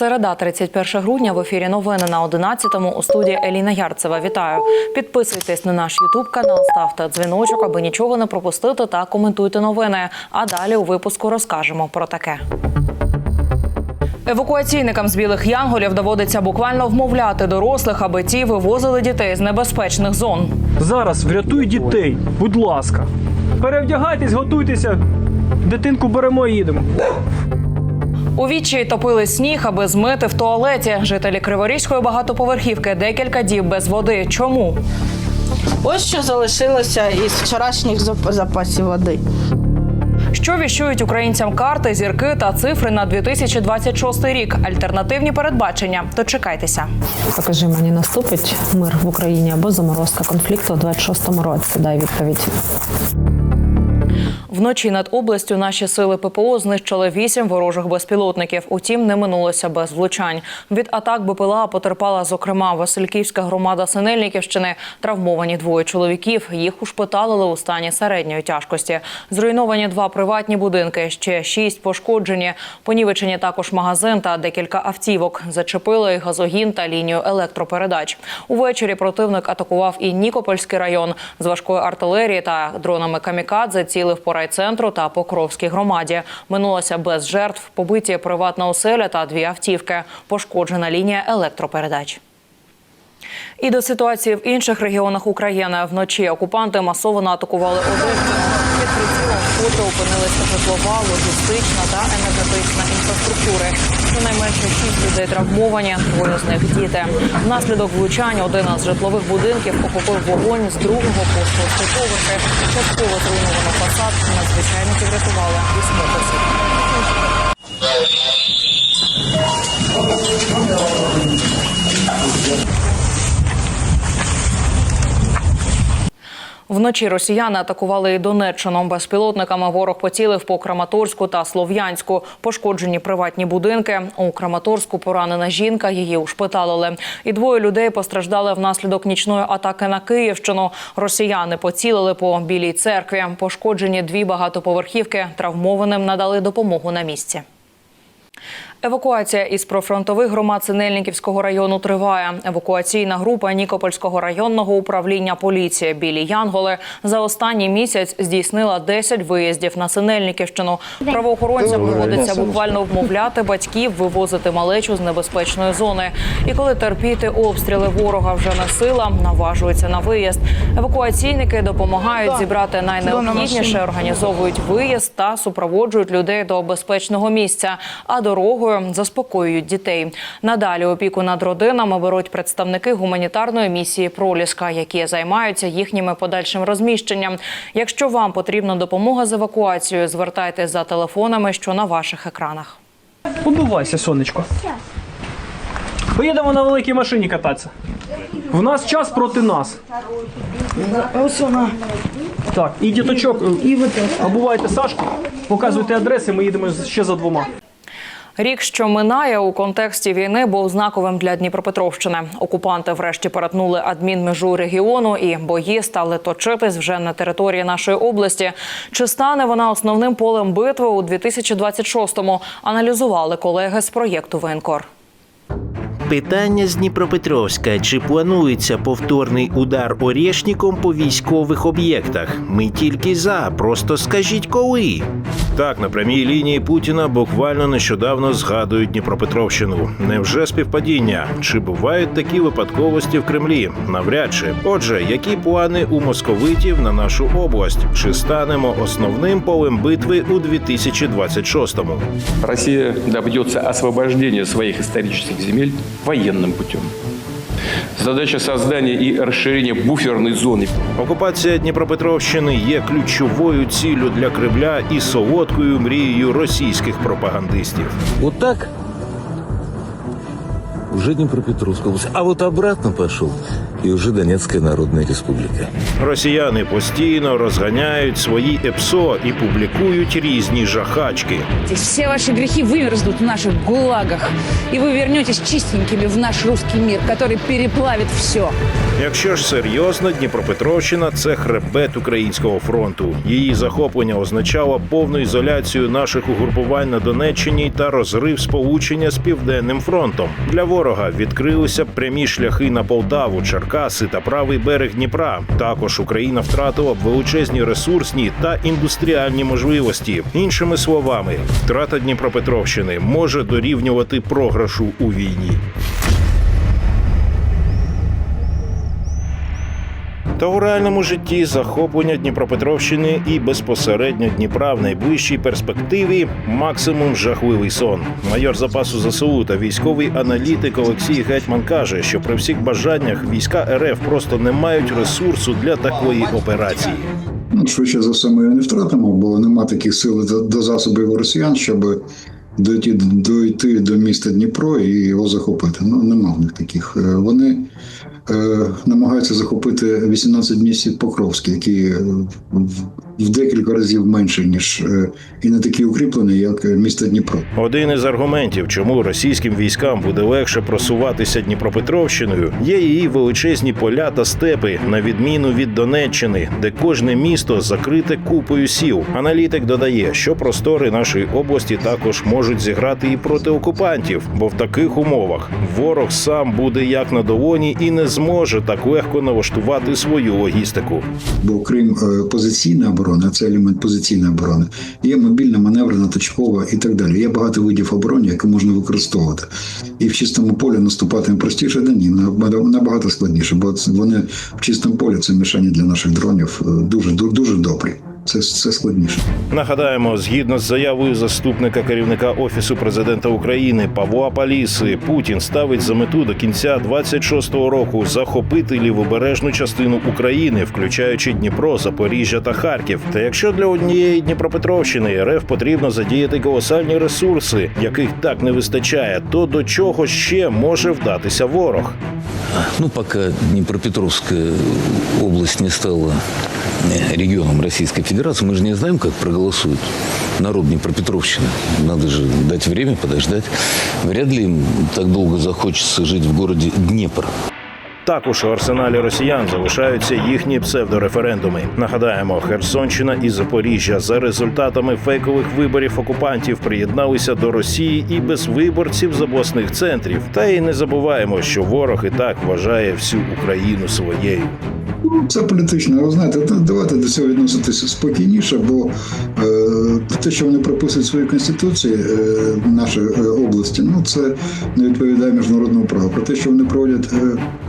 Середа, 31 грудня. В ефірі новини на 11-му у студії Еліна Ярцева. Вітаю! Підписуйтесь на наш Ютуб канал, ставте дзвіночок, аби нічого не пропустити та коментуйте новини. А далі у випуску розкажемо про таке. Евакуаційникам з білих янголів доводиться буквально вмовляти дорослих, аби ті вивозили дітей з небезпечних зон. Зараз врятуй дітей, будь ласка. Перевдягайтесь, готуйтеся. Дитинку беремо і їдемо. У відчаї топили сніг, аби змити в туалеті. Жителі Криворізької багатоповерхівки декілька діб без води. Чому? Ось що залишилося із вчорашніх запасів води. Що віщують українцям карти, зірки та цифри на 2026 рік? Альтернативні передбачення. То чекайтеся. Покажи мені наступить мир в Україні або заморозка конфлікту у 26-му році. Дай відповідь. Вночі над областю наші сили ППО знищили вісім ворожих безпілотників. Утім, не минулося без влучань. Від атак БПЛА потерпала, зокрема, Васильківська громада Синельниківщини. Травмовані двоє чоловіків. Їх ушпиталили у стані середньої тяжкості. Зруйновані два приватні будинки. Ще шість пошкоджені. Понівечені також магазин та декілька автівок. Зачепили газогін та лінію електропередач. Увечері противник атакував і Нікопольський район з важкої артилерії та дронами камікадзе. Цілив по райцентру та Покровській громаді. Минулося без жертв. Побиті приватна оселя та дві автівки. Пошкоджена лінія електропередач. І до ситуації в інших регіонах України вночі окупанти масово атакували Одещину. Під прицілом вкотре опинилися житлова, логістична та енергетична інфраструктури. Щонайменше шість людей травмовані, двоє з них діти. Внаслідок влучань один із житлових будинків охопив вогонь з другого по шостий поверхи. Частково зруйновано фасад. Надзвичайники врятували вісьми осіб. Вночі росіяни атакували і Донеччину безпілотниками. Ворог поцілив по Краматорську та Слов'янську. Пошкоджені приватні будинки. У Краматорську поранена жінка. Її ушпиталили. І двоє людей постраждали внаслідок нічної атаки на Київщину. Росіяни поцілили по білій церкві. Пошкоджені дві багатоповерхівки. Травмованим надали допомогу на місці. Евакуація із профронтових громад Синельниківського району триває. Евакуаційна група Нікопольського районного управління поліції Білі Янголи за останній місяць здійснила 10 виїздів на Синельниківщину. Правоохоронцям доводиться буквально вмовляти батьків вивозити малечу з небезпечної зони. І коли терпіти обстріли ворога вже не сила, наважуються на виїзд. Евакуаційники допомагають зібрати найнеобхідніше, організовують виїзд та супроводжують людей до безпечного місця. А дорогою заспокоюють дітей. Надалі опіку над родинами беруть представники гуманітарної місії Проліска, які займаються їхніми подальшим розміщенням. Якщо вам потрібна допомога з евакуацією, звертайтесь за телефонами, що на ваших екранах. Подувайся, сонечко. Поїдемо на великій машині кататися. В нас час проти нас. Ось вона. Так, і діточок, обувайте Сашку, показуйте адреси, ми їдемо ще за двома. Рік, що минає у контексті війни, був знаковим для Дніпропетровщини. Окупанти врешті перетнули адмінмежу регіону, і бої стали точитись вже на території нашої області. Чи стане вона основним полем битви у 2026-му, Аналізували колеги з проєкту Воєнкор. Питання з Дніпропетровська. Чи планується повторний удар Орєшніком по військових об'єктах? Ми тільки за. Просто скажіть коли. Так, на прямій лінії Путіна буквально нещодавно згадують Дніпропетровщину. Невже співпадіння? Чи бувають такі випадковості в Кремлі? Навряд чи. Отже, які плани у московитів на нашу область? Чи станемо основним полем битви у 2026-му? Россия добьется освобождения своих исторических земель военным путем. Задача создания и расширения буферной зоны Окупація Дніпропетровщини є ключовою ціллю для Кремля і солодкою мрією російських пропагандистів. Отак. так уже Дніпропетровська область. А от обратно пошел и уже Донецкая Народная Республика. Росіяни постійно розганяють свої ЕПСО і публікують різні жахачки. Все ваши грехи вымерзнут в наших гулагах, и вы вернетесь чистенькими в наш русский мир, который переплавит все. Якщо ж серйозно, Дніпропетровщина це хребет українського фронту. Її захоплення означало повну ізоляцію наших угрупувань на Донеччині та розрив сполучення з південним фронтом. Для ворога відкрилися прямі шляхи на Полтаву, Черкаси та правий берег Дніпра. Також Україна втратила величезні ресурсні та індустріальні можливості. Іншими словами, втрата Дніпропетровщини може дорівнювати програшу у війні. Та у реальному житті захоплення Дніпропетровщини і безпосередньо Дніпра в найближчій перспективі максимум жахливий сон. Майор запасу ЗСУ та військовий аналітик Олексій Гетьман каже, що при всіх бажаннях війська РФ просто не мають ресурсу для такої операції. Ну, швидше за все, ми не втратимо, бо нема таких сил до, засобів росіян, щоб дойти, дойти до міста Дніпро і його захопити. Ну, нема в них таких. Е, Вони намагаються захопити 18 місць Покровський, який е, в, декілька разів менше, ніж е, і не такий укріплений, як е, місто Дніпро. Один із аргументів, чому російським військам буде легше просуватися Дніпропетровщиною, є її величезні поля та степи, на відміну від Донеччини, де кожне місто закрите купою сіл. Аналітик додає, що простори нашої області також можуть зіграти і проти окупантів, бо в таких умовах ворог сам буде як на долоні і не зможе так легко налаштувати свою логістику. Бо крім позиційна оборона, це елемент позиційної оборони, є мобільна, маневрена, точкова і так далі. Є багато видів оборони, які можна використовувати. І в чистому полі наступати простіше, да ні, набагато- складніше, бо вони в чистому полі це мішання для наших дронів е, дуже ду- дуже добрі. Це, це складніше. Нагадаємо, згідно з заявою заступника керівника офісу президента України Павла Паліси, Путін ставить за мету до кінця 26-го року захопити лівобережну частину України, включаючи Дніпро, Запоріжжя та Харків. Та якщо для однієї Дніпропетровщини РФ потрібно задіяти колосальні ресурси, яких так не вистачає, то до чого ще може вдатися ворог? Ну, пока Днепропетровская область не стала э, регионом Российской Федерации, мы же не знаем, как проголосует народ Днепропетровщины. Надо же дать время, подождать. Вряд ли им так долго захочется жить в городе Днепр. Також у арсеналі росіян залишаються їхні псевдореферендуми. Нагадаємо, Херсонщина і Запоріжжя за результатами фейкових виборів окупантів приєдналися до Росії і без виборців з обласних центрів. Та й не забуваємо, що ворог і так вважає всю Україну своєю. Ну, Це політично. Ви знаєте, давайте до цього відноситися спокійніше, бо е, те, що вони прописують в своїй конституції е, нашої е, області, ну це не відповідає міжнародному праву. Про те, що вони проводять е,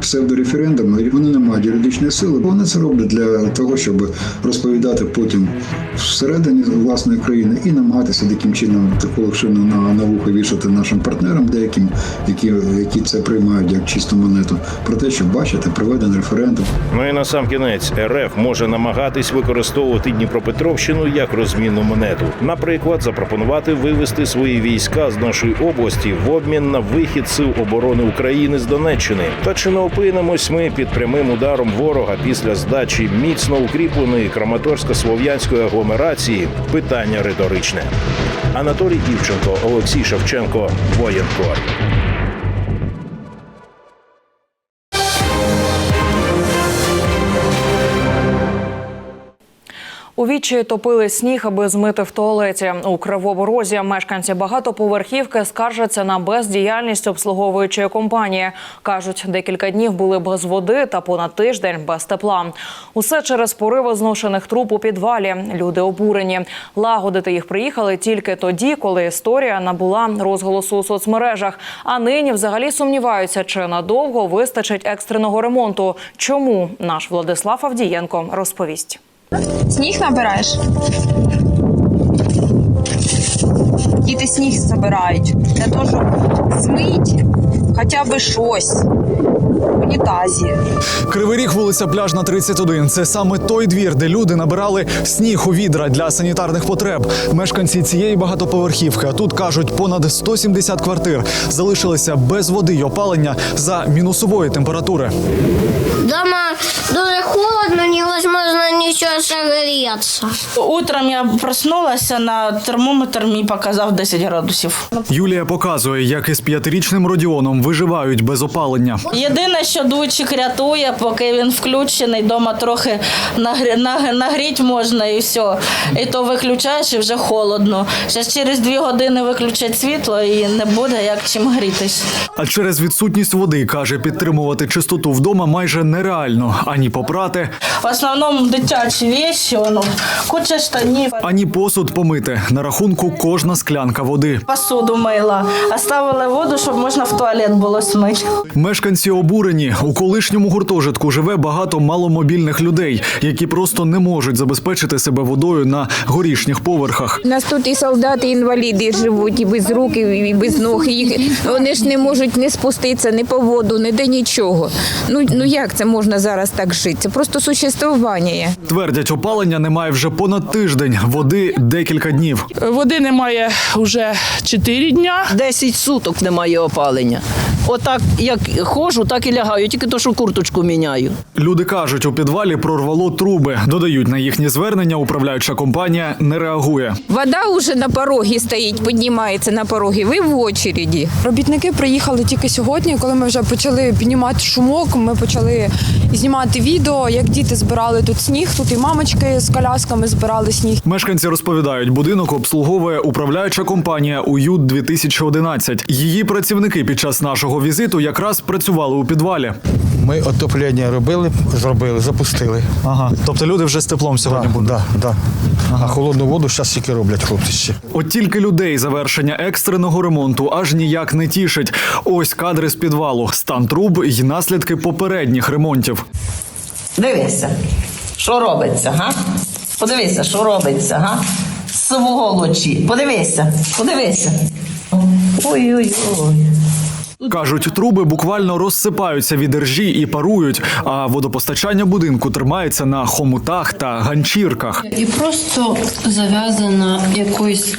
псевдореферендуми, вони не мають юридичної сили. Вони це роблять для того, щоб розповідати потім всередині власної країни і намагатися таким чином таку локшину на, на вухо вішати нашим партнерам, деяким, які, які це приймають як чисту монету, про те, що бачите, проведений референдум. Ну і на сам кінець РФ може намагатись використовувати Дніпропетровщину як розмінну монету. Наприклад, запропонувати вивести свої війська з нашої області в обмін на вихід сил оборони України з Донеччини. Та чи не опинимось ми під прямим ударом ворога після здачі міцно укріпленої Краматорсько-Слов'янської агломерації? Питання риторичне. Анатолій Івченко, Олексій Шевченко, Воєнкор. У вічі топили сніг, аби змити в туалеті. У Кривому Розі мешканці багатоповерхівки скаржаться на бездіяльність обслуговуючої компанії. Кажуть, декілька днів були без води та понад тиждень без тепла. Усе через пориви зношених труб у підвалі. Люди обурені. Лагодити їх приїхали тільки тоді, коли історія набула розголосу у соцмережах. А нині взагалі сумніваються, чи надовго вистачить екстреного ремонту. Чому наш Владислав Авдієнко розповість. Сніг набираєш? Діти сніг забирають для того, щоб змить хоча б щось. Унітазі. Кривий ріг, вулиця Пляжна, 31. Це саме той двір, де люди набирали сніг у відра для санітарних потреб. Мешканці цієї багатоповерхівки, а тут кажуть, понад 170 квартир залишилися без води й опалення за мінусової температури. Дома дуже холодно, невозможно нічого согреться. Утром я проснулася на термометр, мені показав 10 градусів. Юлія показує, як із п'ятирічним Родіоном виживають без опалення. Єдине, що дучик рятує, поки він включений, вдома трохи нагрі... наг- нагріти можна і все. І то виключаєш і вже холодно. Ще через дві години виключать світло і не буде як чим грітись. А через відсутність води каже, підтримувати чистоту вдома майже нереально ані попрати, В основному дитячі вещи, воно, куча штанів. ані посуд помити. На рахунку кожна склянка води. Посуду мила, оставили воду, щоб можна в туалет було смити. Мешканці обурені у колишньому гуртожитку живе багато маломобільних людей, які просто не можуть забезпечити себе водою на горішніх поверхах. У нас тут і солдати, і інваліди живуть, і без рук, і без ног. І їх, вони ж не можуть не спуститися, ні по воду, ні де нічого. Ну, ну як це можна зараз так жити? Це просто существування. є. Твердять, опалення немає вже понад тиждень, води декілька днів. Води немає вже 4 дня. 10 суток немає опалення. Отак, як ходжу, так і лягаю, тільки то, що курточку міняю. Люди кажуть, у підвалі прорвало труби. Додають на їхні звернення, управляюча компанія не реагує. Вода вже на порогі стоїть, піднімається на порогі. Ви в очереді. Робітники приїхали тільки сьогодні, коли ми вже почали піднімати шумок. Ми почали знімати відео, як діти збирали тут сніг. Тут і мамочки з колясками збирали сніг. Мешканці розповідають, будинок обслуговує управляюча компанія «Уют 2011 Її працівники під час нашого візиту якраз працювали у підвалі. Ми отоплення робили, зробили, запустили. Ага, тобто люди вже з теплом сьогодні Да, будуть. да, да. А холодну воду зараз тільки роблять хлопці ще. От тільки людей завершення екстреного ремонту аж ніяк не тішить. Ось кадри з підвалу, стан труб і наслідки попередніх ремонтів. Дивися, що робиться, га? Подивися, що робиться, га? Сволочі. Подивися, подивися. Ой-ой-ой. Кажуть, труби буквально розсипаються від ржі і парують, а водопостачання будинку тримається на хомутах та ганчірках. І просто зав'язана якоюсь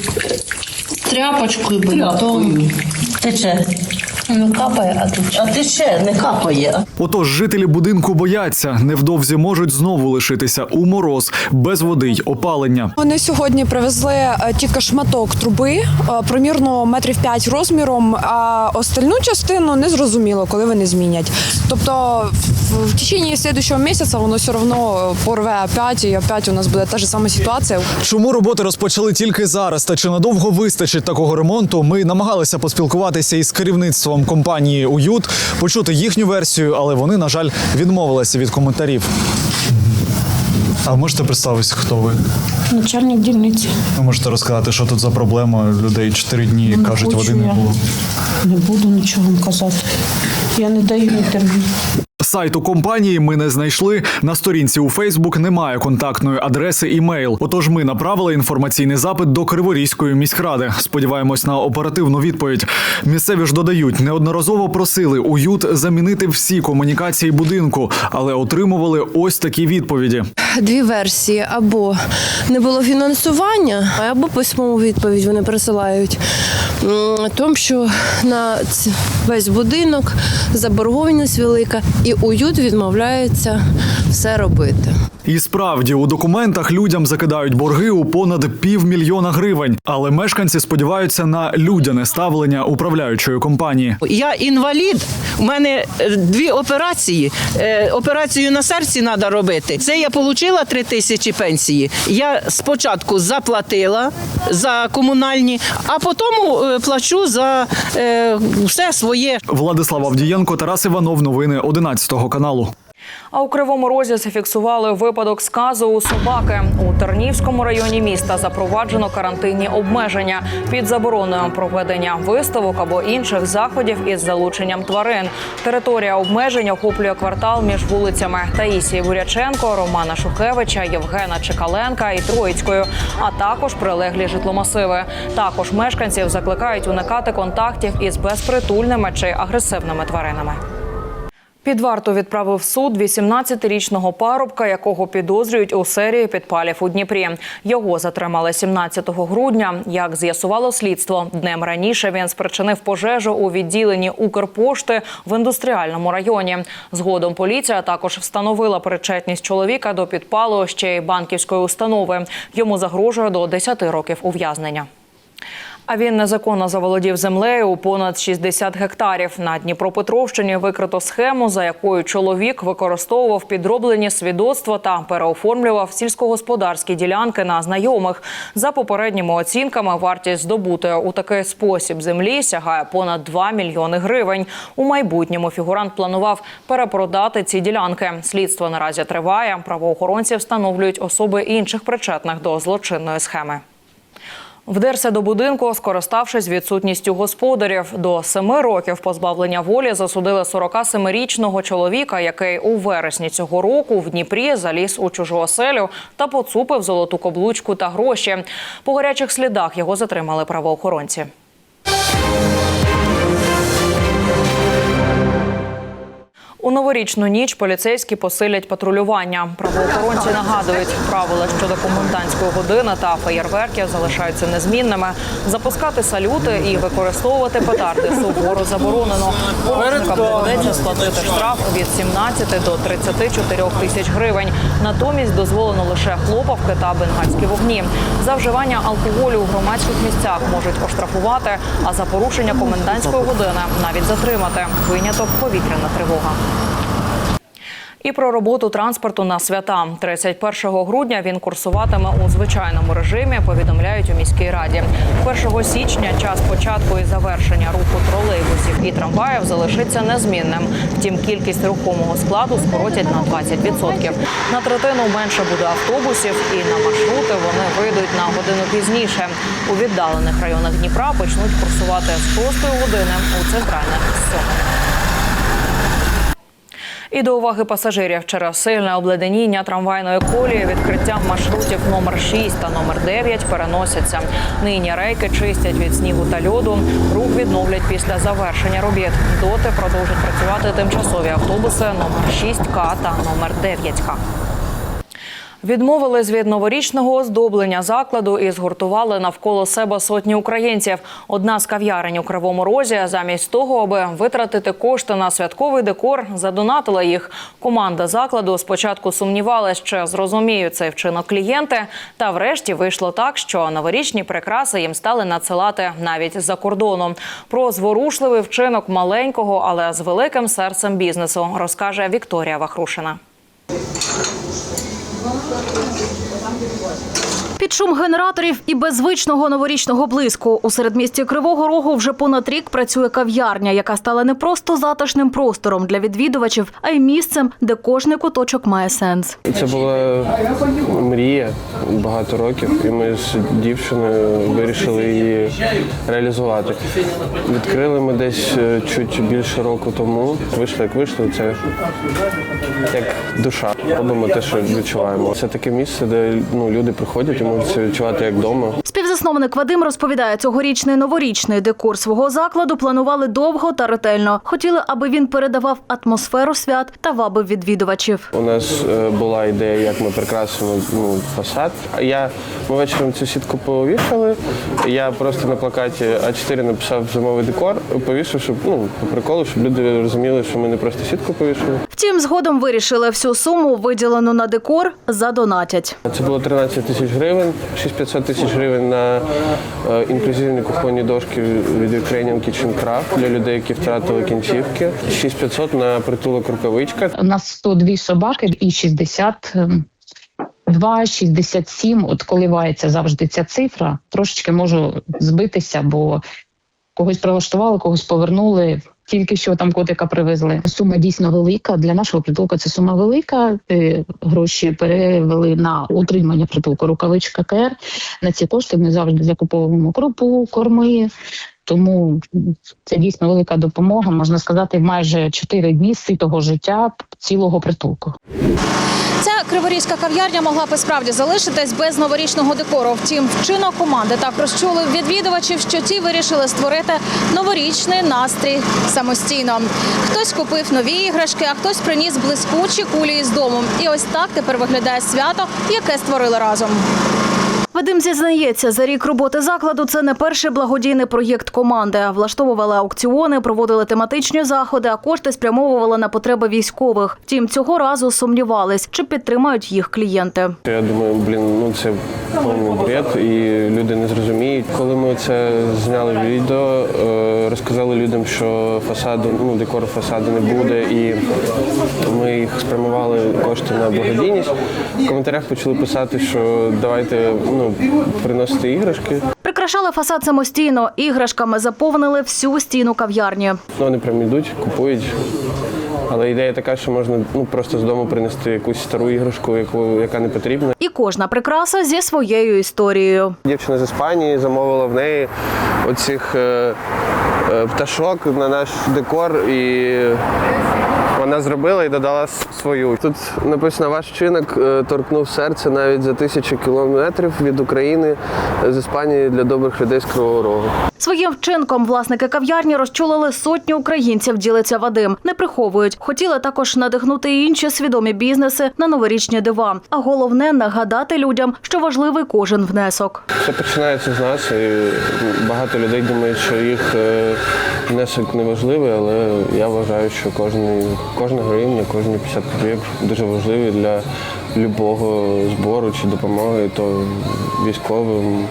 тряпочкою, бинтом. Тече. Ну, капає, а тут. А тече, не капає. Отож, жителі будинку бояться, невдовзі можуть знову лишитися у мороз без води й опалення. Вони сьогодні привезли е, тільки шматок труби, е, примірно метрів 5 розміром, а остальну частину не зрозуміло, коли вони змінять. Тобто в, в течение слідчого місяця воно все одно порве опять, і опять у нас буде та ж сама ситуація. Чому роботи розпочали тільки зараз? Та чи надовго вистачить такого ремонту? Ми намагалися поспілкуватися із керівництвом компанії Уют, почути їхню версію, але вони, на жаль, відмовилися від коментарів. А можете представитися, хто ви? Начальник дільниці. Ви можете розказати, що тут за проблема? Людей чотири дні Не кажуть, хочу води не я. було. Не буду нічого вам казати. Я не даю інтерв'ю. Сайту компанії ми не знайшли. На сторінці у Фейсбук немає контактної адреси імейл. Отож, ми направили інформаційний запит до Криворізької міськради. Сподіваємось на оперативну відповідь. Місцеві ж додають, неодноразово просили уют замінити всі комунікації будинку, але отримували ось такі відповіді. Дві версії: або не було фінансування, або письмову відповідь вони присилають. Тому що на весь будинок заборгованість велика, і уют відмовляється все робити. І справді у документах людям закидають борги у понад півмільйона гривень. Але мешканці сподіваються на людяне ставлення управляючої компанії. Я інвалід. У мене е, дві операції. Е, Операцію на серці треба робити. Це я отримала три тисячі пенсії. Я спочатку заплатила за комунальні, а потім е, плачу за е, все своє. Владислав Авдієнко, Тарас Іванов. Новини 11 каналу. А у Кривому Розі зафіксували випадок сказу у собаки. У Тернівському районі міста запроваджено карантинні обмеження під забороною проведення виставок або інших заходів із залученням тварин. Територія обмежень охоплює квартал між вулицями Таїсії Буряченко, Романа Шухевича, Євгена Чекаленка і Троїцькою, а також прилеглі житломасиви. Також мешканців закликають уникати контактів із безпритульними чи агресивними тваринами. Під варту відправив суд 18-річного парубка, якого підозрюють у серії підпалів у Дніпрі. Його затримали 17 грудня. Як з'ясувало слідство, днем раніше він спричинив пожежу у відділенні Укрпошти в індустріальному районі. Згодом поліція також встановила причетність чоловіка до підпалу ще й банківської установи. Йому загрожує до 10 років ув'язнення. А він незаконно заволодів землею у понад 60 гектарів. На Дніпропетровщині викрито схему, за якою чоловік використовував підроблені свідоцтва та переоформлював сільськогосподарські ділянки на знайомих. За попередніми оцінками, вартість здобутої у такий спосіб землі сягає понад 2 мільйони гривень. У майбутньому фігурант планував перепродати ці ділянки. Слідство наразі триває. Правоохоронці встановлюють особи інших причетних до злочинної схеми. Вдерся до будинку, скориставшись відсутністю господарів. До семи років позбавлення волі засудили 47-річного чоловіка, який у вересні цього року в Дніпрі заліз у чужу оселю та поцупив золоту каблучку та гроші. По гарячих слідах його затримали правоохоронці. У новорічну ніч поліцейські посилять патрулювання. Правоохоронці нагадують, правила щодо комендантської години та феєрверків залишаються незмінними. Запускати салюти і використовувати петарди суворо заборонено. Порушникам доведеться сплатити штраф від 17 до 34 тисяч гривень. Натомість дозволено лише хлопавки та бенгальські вогні. За вживання алкоголю у громадських місцях можуть оштрафувати, а за порушення комендантської години навіть затримати. Виняток повітряна тривога. І про роботу транспорту на свята 31 грудня він курсуватиме у звичайному режимі. Повідомляють у міській раді. 1 січня час початку і завершення руху тролейбусів і трамваїв залишиться незмінним. Втім, кількість рухомого складу скоротять на 20%. На третину менше буде автобусів, і на маршрути вони вийдуть на годину пізніше. У віддалених районах Дніпра почнуть курсувати з 6 години у центральних 7. І до уваги пасажирів через сильне обледеніння трамвайної колії відкриття маршрутів номер 6 та номер 9 переносяться. Нині рейки чистять від снігу та льоду. Рух відновлять після завершення робіт. Доти продовжать працювати тимчасові автобуси номер 6К та номер 9К. Відмовились від новорічного оздоблення закладу і згуртували навколо себе сотні українців. Одна з кав'ярень у Кривому Розі замість того, аби витратити кошти на святковий декор, задонатила їх. Команда закладу спочатку сумнівалась, чи зрозуміють цей вчинок клієнти. Та врешті вийшло так, що новорічні прикраси їм стали надсилати навіть за кордоном. Про зворушливий вчинок маленького, але з великим серцем бізнесу розкаже Вікторія Вахрушина. Thank you. Під шум генераторів і без звичного новорічного блиску у середмісті Кривого Рогу вже понад рік працює кав'ярня, яка стала не просто затишним простором для відвідувачів, а й місцем, де кожний куточок має сенс. Це була мрія багато років, і ми з дівчиною вирішили її реалізувати. Відкрили ми десь е, чуть більше року тому. Вийшло, як вийшло, це як душа. Робимо те, що відчуваємо. Це таке місце, де ну, люди приходять і можуть себе відчувати як вдома. Співзасновник Вадим розповідає, цьогорічний новорічний декор свого закладу планували довго та ретельно. Хотіли, аби він передавав атмосферу свят та вабив відвідувачів. У нас е, була ідея, як ми прикрасимо ну, фасад. Я ми вечором цю сітку повішали. Я просто на плакаті А4 написав зимовий декор, повісив, щоб ну по приколу, щоб люди розуміли, що ми не просто сітку повішали. Втім, згодом вирішили всю суму, виділену на декор, задонатять. Це було 13 тисяч гривень, 6500 тисяч гривень на е, інклюзивні кухонні дошки від Ukrainian Kitchen Craft для людей, які втратили кінцівки. 6500 на притулок рукавичка. У нас 102 собаки і 60 ем, 2, 67, от коливається завжди ця цифра. Трошечки можу збитися, бо когось прилаштували, когось повернули. Тільки що там котика привезли. Сума дійсно велика. Для нашого притулку це сума велика. Е, Гроші перевели на утримання притулку рукавичка КР. На ці кошти ми завжди закуповуємо крупу, корми, Тому це дійсно велика допомога. Можна сказати, майже 4 дні ситого життя цілого притулку. Ця криворізька кав'ярня могла б і справді залишитись без новорічного декору. Втім, вчинок команди так розчули відвідувачів, що ті вирішили створити новорічний настрій самостійно. Хтось купив нові іграшки, а хтось приніс блискучі кулі із дому. І ось так тепер виглядає свято, яке створили разом. Вадим зізнається, за рік роботи закладу це не перший благодійний проєкт команди. Влаштовували аукціони, проводили тематичні заходи, а кошти спрямовували на потреби військових. Втім, цього разу сумнівались, чи підтримають їх клієнти. Я думаю, блін, ну це повний бред, і люди не зрозуміють. Коли ми це зняли відео, е, розказали людям, що фасаду, ну декору фасаду не буде, і ми їх спрямували кошти на благодійність. В коментарях почали писати, що давайте ну приносити іграшки. Прикрашали фасад самостійно. Іграшками заповнили всю стіну кав'ярні. Ну, вони прям йдуть, купують. Але ідея така, що можна ну просто з дому принести якусь стару іграшку, яку яка не потрібна. І кожна прикраса зі своєю історією. Дівчина з Іспанії замовила в неї оцих е, е, пташок на наш декор, і вона зробила і додала свою. Тут написано ваш вчинок е, торкнув серце навіть за тисячі кілометрів від України е, з Іспанії для добрих людей з Кривого Рогу. Своїм вчинком власники кав'ярні розчулили сотні українців. Ділиться Вадим. Не приховують. Хотіли також надихнути і інші свідомі бізнеси на новорічні дива. А головне нагадати людям, що важливий кожен внесок. Все починається з нас, і багато людей думають, що їх е, внесок не важливий, але я вважаю, що кожен, кожна гривня, кожні 50 копійок дуже важливі для любого збору чи допомоги, то військовим,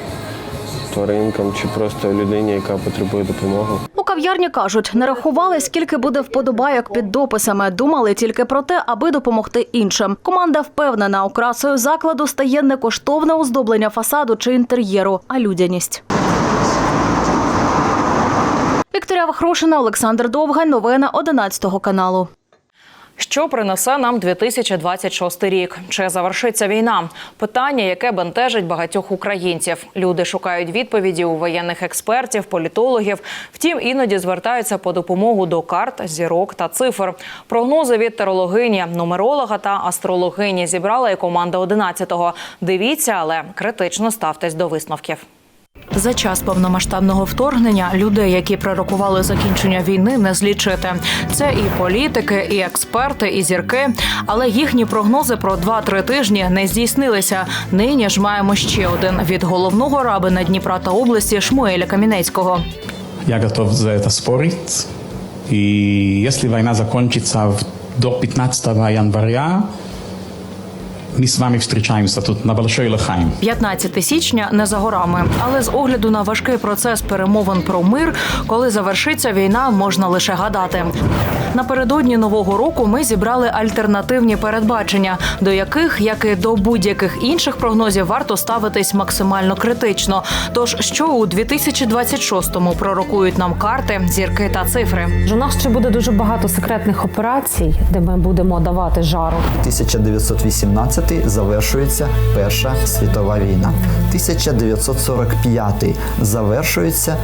то ринкам, чи просто людині, яка потребує допомоги. У кав'ярні кажуть, не рахували, скільки буде вподобайок під дописами. Думали тільки про те, аби допомогти іншим. Команда впевнена, окрасою закладу стає не коштовне оздоблення фасаду чи інтер'єру, а людяність. Вікторія Вахрушина, Олександр Довгань. Новини 11 каналу. Що принесе нам 2026 рік? Чи завершиться війна? Питання, яке бентежить багатьох українців. Люди шукають відповіді у воєнних експертів, політологів. Втім, іноді звертаються по допомогу до карт, зірок та цифр. Прогнози від терологині, нумеролога та астрологині зібрала і команда 11-го. Дивіться, але критично ставтесь до висновків. За час повномасштабного вторгнення людей, які пророкували закінчення війни, не злічити. Це і політики, і експерти, і зірки. Але їхні прогнози про 2-3 тижні не здійснилися. Нині ж маємо ще один від головного рабина Дніпра та області Шмуеля Камінецького. Я готов за это спорить. И если война закончится в- до 15 января, мы с вами встречаемся тут на Большой Лохайм. 15 січня не за горами, але з огляду на важкий процес перемовин про мир, коли завершиться війна, можна лише гадати. Напередодні нового року ми зібрали альтернативні передбачення, до яких, як і до будь-яких інших прогнозів, варто ставитись максимально критично. Тож, що у 2026-му пророкують нам карти, зірки та цифри. У нас ще буде дуже багато секретних операцій, де ми будемо давати жару. 1918 завершується Перша світова війна. 1945 завершується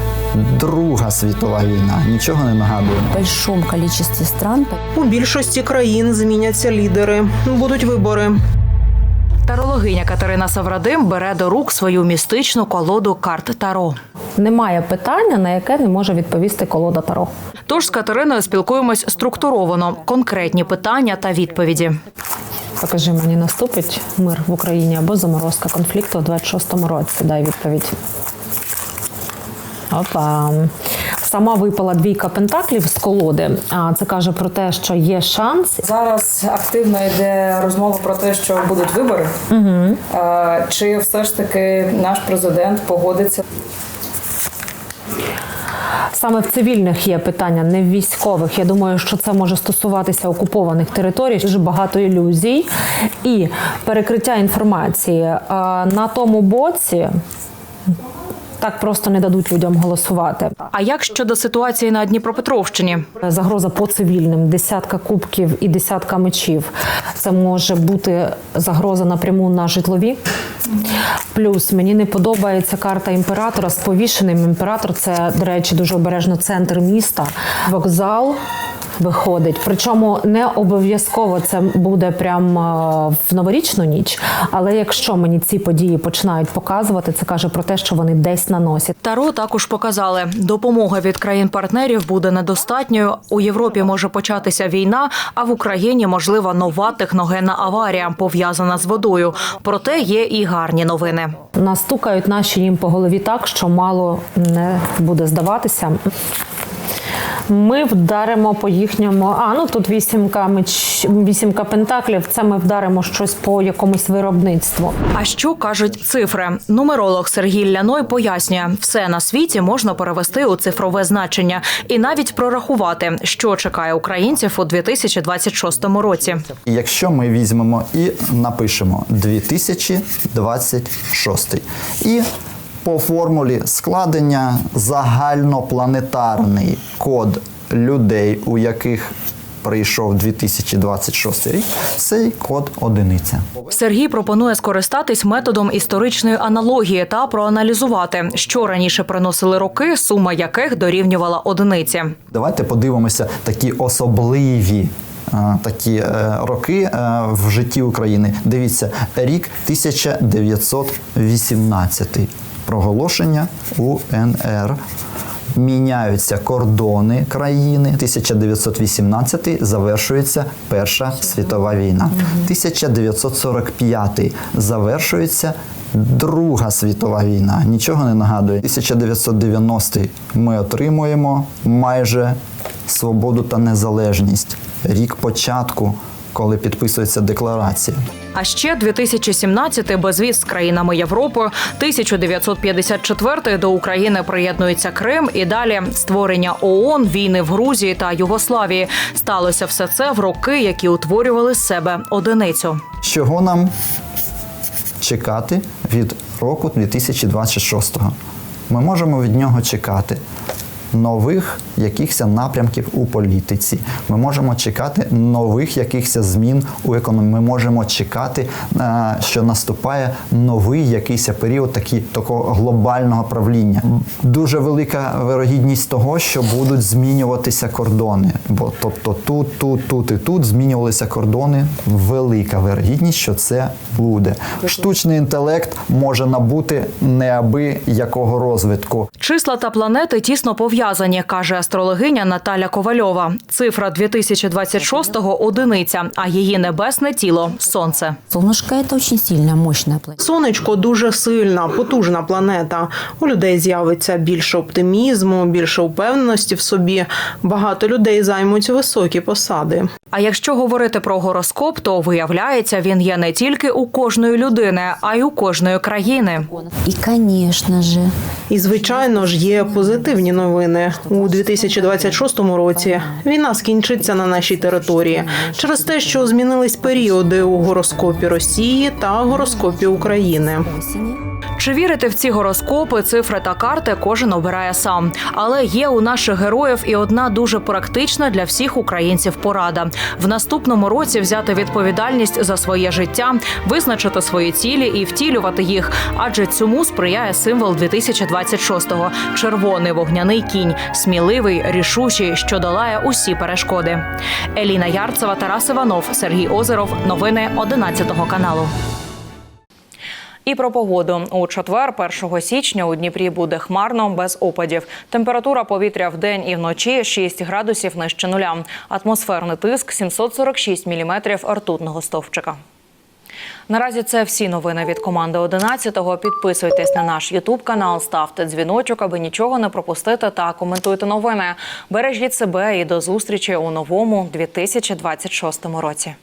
Друга світова війна. Нічого не нагадує. В большому кількості стран У більшості країн зміняться лідери. Будуть вибори. Тарологиня Катерина Саврадим бере до рук свою містичну колоду карт Таро. немає питання, на яке не може відповісти колода Таро. Тож з Катериною спілкуємось структуровано, конкретні питання та відповіді. Покажи мені, наступить мир в Україні або заморозка конфлікту у 26-му році. Дай відповідь. Опа. Сама випала двійка пентаклів з колоди. А це каже про те, що є шанс. Зараз активно йде розмова про те, що будуть вибори. Угу. Чи все ж таки наш президент погодиться? Саме в цивільних є питання, не в військових. Я думаю, що це може стосуватися окупованих територій. Дуже багато ілюзій і перекриття інформації на тому боці. Так просто не дадуть людям голосувати. А як щодо ситуації на Дніпропетровщині? Загроза по цивільним, десятка кубків і десятка мечів. Це може бути загроза напряму на житлові. Плюс мені не подобається карта імператора з повішеним. Імператор це, до речі, дуже обережно центр міста. Вокзал виходить. Причому не обов'язково це буде прямо в новорічну ніч. Але якщо мені ці події починають показувати, це каже про те, що вони десь на носі. Таро також показали, допомога від країн-партнерів буде недостатньою. У Європі може початися війна, а в Україні можлива нова техногенна аварія, пов'язана з водою. Проте є і гарні новини. Настукають наші їм по голові так, що мало не буде здаватися. Ми вдаримо по їхньому. А ну тут вісімка меч, вісімка пентаклів. Це ми вдаримо щось по якомусь виробництву. А що кажуть цифри? Нумеролог Сергій Ляной пояснює, все на світі можна перевести у цифрове значення і навіть прорахувати, що чекає українців у 2026 році. Якщо ми візьмемо і напишемо 2026 і по формулі складення загальнопланетарний код людей, у яких прийшов 2026 рік, цей код одиниця. Сергій пропонує скористатись методом історичної аналогії та проаналізувати, що раніше приносили роки, сума яких дорівнювала одиниці. Давайте подивимося такі особливі. е, Такі е, роки е, в житті України. Дивіться, рік 1918. Проголошення УНР. Міняються кордони країни. 1918 завершується Перша світова війна. 1945 завершується Друга світова війна. Нічого не нагадує. 1990 ми отримуємо майже свободу та незалежність. Рік початку, коли підписується декларація. А ще 2017 безвіз з країнами Європи, 1954 до України приєднується Крим і далі створення ООН, війни в Грузії та Югославії. Сталося все це в роки, які утворювали з себе одиницю. Чого нам чекати від року 2026? Ми можемо від нього чекати нових якихось напрямків у політиці. Ми можемо чекати нових якихось змін у економіці. Ми можемо чекати, е, що наступає новий якийсь період такі, такого глобального правління. Дуже велика вирогідність того, що будуть змінюватися кордони. Бо тобто тут, тут, тут і тут змінювалися кордони. Велика вирогідність, що це буде. Штучний інтелект може набути неаби якого розвитку. Числа та планети тісно пов'язані, каже астрологиня Наталя Ковальова. Цифра 2026-го – одиниця, а її небесне тіло сонце. Сонечко – це дуже сильна, мощна планета. Сонечко дуже сильна, потужна планета. У людей з'явиться більше оптимізму, більше упевненості в собі. Багато людей займуть високі посади. А якщо говорити про гороскоп, то виявляється, він є не тільки у кожної людини, а й у кожної країни. И, конечно же, І звичайно ж є позитивні новини у 2026 році. Війна скінчиться на нашій території через те, що змінились періоди у гороскопі Росії та гороскопі України. Чи вірити в ці гороскопи, цифри та карти кожен обирає сам. Але є у наших героїв і одна дуже практична для всіх українців порада: в наступному році взяти відповідальність за своє життя, визначити свої цілі і втілювати їх. Адже цьому сприяє символ 2026-го – червоний вогняний кінь, сміливий, рішучий, що долає усі перешкоди. Еліна Ярцева, Тарас Іванов, Сергій Озеров. Новини 11 каналу. І про погоду у четвер, 1 січня, у Дніпрі буде хмарно без опадів. Температура повітря в день і вночі 6 градусів нижче нуля. Атмосферний тиск 746 міліметрів ртутного стовпчика. Наразі це всі новини від команди 11-го. Підписуйтесь на наш Ютуб канал, ставте дзвіночок, аби нічого не пропустити та коментуйте новини. Бережіть себе і до зустрічі у новому 2026 році.